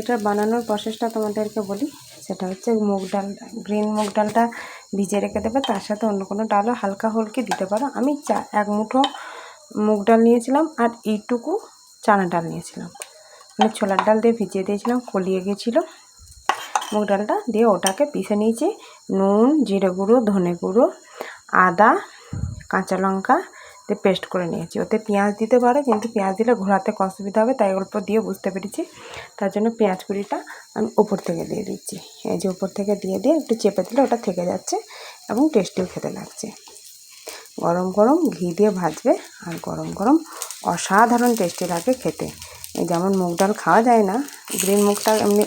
এটা বানানোর প্রসেসটা তোমাদেরকে বলি। সেটা হচ্ছে মুগ ডাল গ্রিন মুগ ডালটা ভিজিয়ে রেখে দেবে। তার সাথে অন্য কোনো ডালও হালকা হলকি দিতে পারো। আমি চা, এক মুঠো মুগ ডাল নিয়েছিলাম আর এইটুকু চানা ডাল নিয়েছিলাম। মানে ছোলার ডাল দিয়ে ভিজিয়ে দিয়েছিলাম, কলিয়ে গেছিল। মুগ ডালটা দিয়ে ওটাকে পিষে নিয়েছি। নুন, জিরে গুঁড়ো, ধনে গুঁড়ো, আদা, কাঁচা লঙ্কা দিয়ে পেস্ট করে নিয়েছি। ওতে পেঁয়াজ দিতে পারে, কিন্তু পেঁয়াজ দিলে ঘোরাতে অসুবিধা হবে, তাই অল্প দিয়ে বুঝতে পেরেছি। তার জন্য পেঁয়াজ কুড়িটা আমি ওপর থেকে দিয়ে দিচ্ছি। এই যে ওপর থেকে দিয়ে দিয়ে একটু চেপে দিলে ওটা থেকে যাচ্ছে এবং টেস্টিও খেতে লাগছে। গরম গরম ঘি দিয়ে ভাজবে আর গরম গরম অসাধারণ টেস্টি লাগে খেতে। যেমন মুগ ডাল খাওয়া যায় না, গ্রিন মুগটা এমনি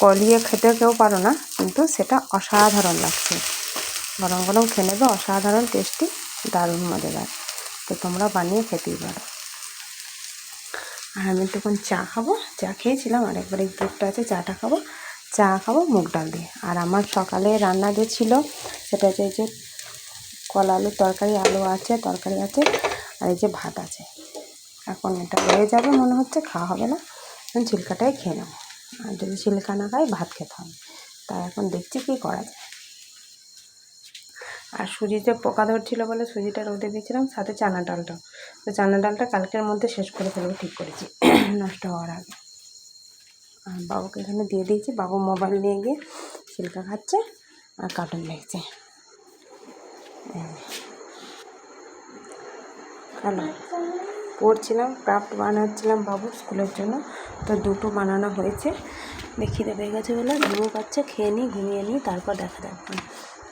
কলিয়ে খেতে কেউ পারো না, কিন্তু সেটা অসাধারণ লাগছে। গরম গরম খেয়ে নেবে, অসাধারণ টেস্টি দারুণ মজাদার। তো তোমরা বানিয়ে খেতেই পারো। আর আমি তখন চা খাব, চা খেয়েছিলাম আর একবার এই দুধটা আছে, চাটা খাব, চা খাব মুগ ডাল দিয়ে। আর আমার সকালে রান্না যে ছিল, সেটা হচ্ছে এই যে কলা আলুর তরকারি, আলু আছে, তরকারি আছে, আর এই যে ভাত আছে। এখন এটা হয়ে যাবে, মনে হচ্ছে খাওয়া হবে না। এখন ছিলকাটাই খেয়ে নেব। আর যদি ছিলকা না খাই, ভাত খেতে হবে। তাই এখন দেখছি কী করা যায়। আর সুজিতে পোকা ধরছিল বলে সুজিটা রোদে দিয়েছিলাম, সাথে চানা ডালটা তো চানা ডালটা কালকের মধ্যে শেষ করে ফেলব, ঠিক করেছি। নষ্ট হওয়ার আগে। আর বাবুকে এখানে দিয়ে দিয়েছি, বাবু মোবাইল নিয়ে গিয়ে ছিলকা খাচ্ছে আর কার্টুন দেখছে। হ্যালো, পড়ছিলাম, ক্রাফট বানাচ্ছিলাম বাবু স্কুলের জন্য, তো দুটো বানানো হয়েছে। দেখি দেবে গেছে বলে, ঘুমো পাচ্ছে, খেয়ে নিই, ঘুমিয়ে নিই, তারপর দেখা যাবে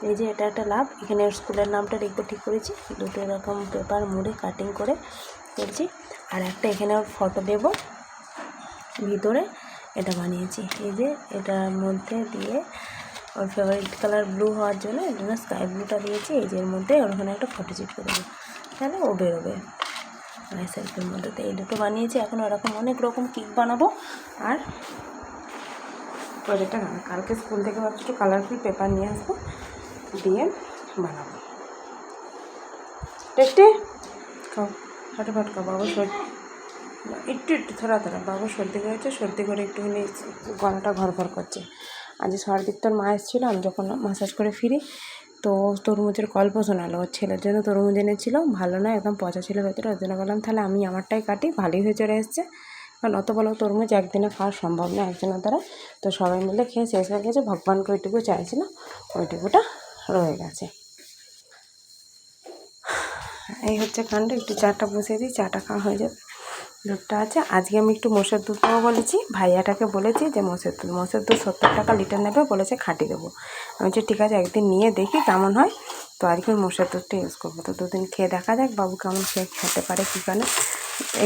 এই যে এটা একটা লাভ। এখানে স্কুলের নামটা লিখব ঠিক করেছি। দুটো এরকম পেপার মুড়ে কাটিং করে করছি। আর একটা এখানে ফটো দেবো। ভিতরে এটা বানিয়েছি। এই যে এটার মধ্যে দিয়ে ওর ফেভারিট কালার ব্লু হওয়ার জন্য এই জন্য স্কাই ব্লুটা দিয়েছি। এই যে এর মধ্যে ওর ওখানে একটা ফটো চিট করে দেবো। তাহলে ও বেরোবে। মাই সেলফের মধ্যে। তো এই দুটো বানিয়েছি। এখন ওরকম অনেক রকম কেক বানাবো। আর প্রজেক্টটা না, কালকে স্কুল থেকে ভাবছি একটু কালারফুল পেপার নিয়ে আসব। দিয়ে বানাবো। টেস্টি? খাও ফটাফট খাও, বাবু সর্দি একটু একটু থোড়া থোড়া বাবু সর্দি করেছে সর্দি করে একটুখানি গলাটা ঘর ঘর করছে। আজ সর্দির তোর মা এসেছিল, আমি যখন মাসাজ করে ফিরি, তো তরমুজের গল্প শোনালো। ওর ছেলের জন্য তরমুজ এনেছিল, ভালো না একদম পচা ছিল ভেতরে ওর জন্য বললাম, তাহলে আমি আমারটাই কাটি, ভালোই হয়ে চলে এসছে। কারণ অত বড় তরমুজ একদিনে খাওয়া সম্ভব না একজনের দ্বারা। তো সবাই মিলে খেয়ে শেষ হয়ে গেছে, ভগবানকে ওইটুকু চাইছিল, ওইটুকুটা রয়ে গেছে। এই হচ্ছে কাণ্ড, একটু চাটা বসিয়ে দিই, চাটা খাওয়া হয়ে যাবে। দুধটা আছে। আজকে আমি একটু মোষের দুধটাও বলেছি, ভাইয়াটাকে বলেছি যে মোষের দুধ মোষের দুধ সত্তর টাকা লিটার নেবে, বলেছে খাঁটি দেবো। আমি বলছি, ঠিক আছে, একদিন নিয়ে দেখি কেমন হয়। তো আজকে মোষের দুধটা ইউজ করব। তো দুদিন খেয়ে দেখা যাক, বাবু কেমন খেয়ে খেতে পারে কী কারণে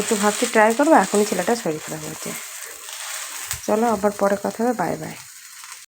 একটু ভাবছি ট্রাই করব, এখনই ছেলেটা শরীর খারাপ হয়েছে। চলো, আবার পরে কথা হবে বাই বাই